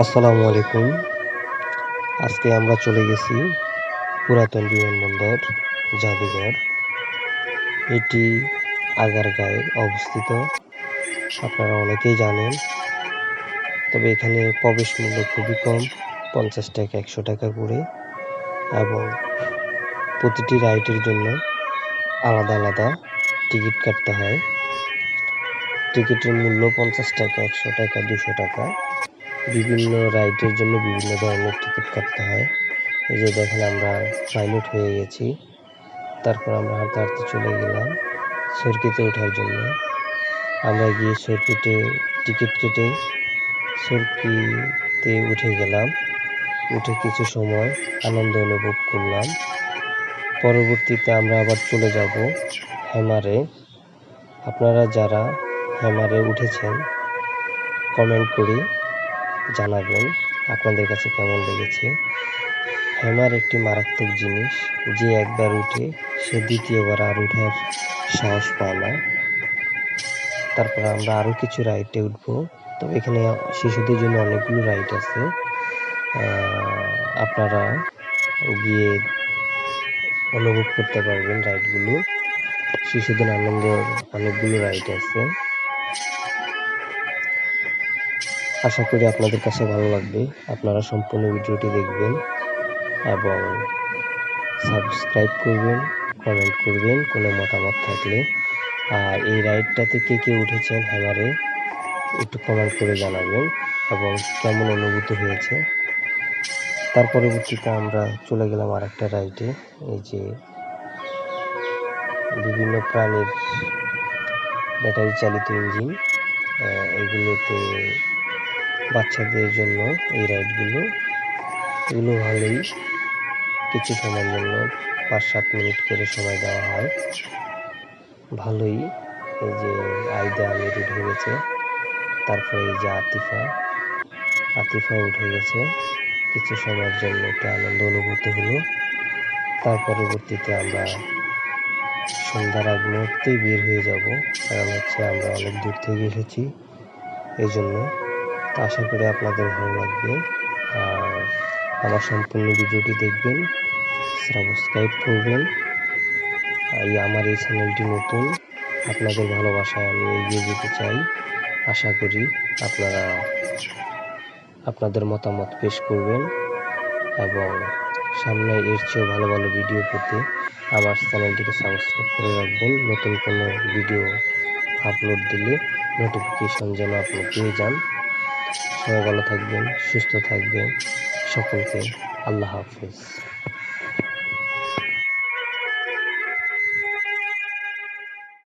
আসসালামু আলাইকুম। আজকে আমরা চলে গেছি পুরাতন বিমানবন্দর, জাদুঘর। এটি আগারগাঁয়ে অবস্থিত। আপনারা অনেকেই জানেন, তবে এখানে প্রবেশ মূল্য খুবই কম, পঞ্চাশ টাকা, একশো টাকা করে। এবং প্রতিটি রাইডের জন্য আলাদা আলাদা টিকিট কাটতে হয়। টিকিটের মূল্য পঞ্চাশ টাকা, একশো টাকা, দুশো টাকা। বিভিন্ন রাইডের জন্য বিভিন্ন ধরনের টিকিট কাটতে হয়। এই যে দেখেন আমরা পাইলট হয়ে গেছি। তারপর আমরা হাঁটতে হাঁটতে চলে গেলাম সরকিতে ওঠার জন্য। আমরা গিয়ে সরকিতে টিকিট কেটে সরকিতে উঠে গেলাম। উঠে কিছু সময় আনন্দ অনুভব করলাম। পরবর্তীতে আমরা আবার চলে যাব হ্যামারে আপনারা যারা হ্যামারে উঠেছেন কমেন্ট করে জানাবেন আপনাদের কাছে কেমন লেগেছে। হ্যামার একটি মারাত্মক জিনিস, যে একবার উঠে সে দ্বিতীয়বার আর উঠার সাহস পায় না। তারপর আমরা আরও কিছু রাইডে উঠবো। তবে এখানে শিশুদের জন্য অনেকগুলো রাইড আছে। আপনারা গিয়ে অনুভব করতে পারবেন রাইডগুলো। শিশুদের আনন্দ অনেকগুলো রাইড আছে। আশা করি আপনাদের কাছে ভালো লাগবে। আপনারা সম্পূর্ণ ভিডিওটি দেখবেন এবং সাবস্ক্রাইব করবেন, কমেন্ট করবেন কোনো মতামত থাকলে। আর এই রাইডটাতে কে কে উঠেছেন হ্যামারে একটু কমেন্ট করে জানাবেন এবং কেমন অনুভূতি হয়েছে। তার পরবর্তীতে আমরা চলে গেলাম আর একটা রাইডে। এই যে বিভিন্ন প্রাণীর ব্যাটারি চালিত ইঞ্জিন এগুলোতে বাচ্চাদের জন্য এই রাইডগুলো। এগুলো ভালোই কিছু সময়ের জন্য পাঁচ সাত মিনিট করে সময় দেওয়া হয়। ভালোই এই যে আইদা আমির উঠে গেছে, তারপরে এই যে আতিফা। আতিফা উঠে গেছে, কিছু সময়ের জন্য একটা আনন্দ অনুভূত হলো। তার পরবর্তীতে আমরা সন্ধ্যার আগ মুহূর্তেই বের হয়ে যাব, কারণ হচ্ছে আমরা অনেক দূর থেকে এসেছি। এই জন্য আশা করি আপনাদের ভালো লাগবে। আর আমার সম্পূর্ণ ভিডিওটি দেখবেন, সাবস্ক্রাইব করবেন। এই আমার এই চ্যানেলটি নতুন, আপনাদের ভালোবাসায় আমি এগিয়ে যেতে চাই। আশা করি আপনারা আপনাদের মতামত পেশ করবেন এবং সামনে এর চেয়েও ভালো ভালো ভিডিও পেতে আমার চ্যানেলটিকে সাবস্ক্রাইব করে রাখবেন। নতুন কোনো ভিডিও আপলোড দিলে নোটিফিকেশন যেন আপনি পেয়ে যান। সবাই ভালো থাকবেন সুস্থ থাকবেন। সকলকে আল্লাহ হাফিজ।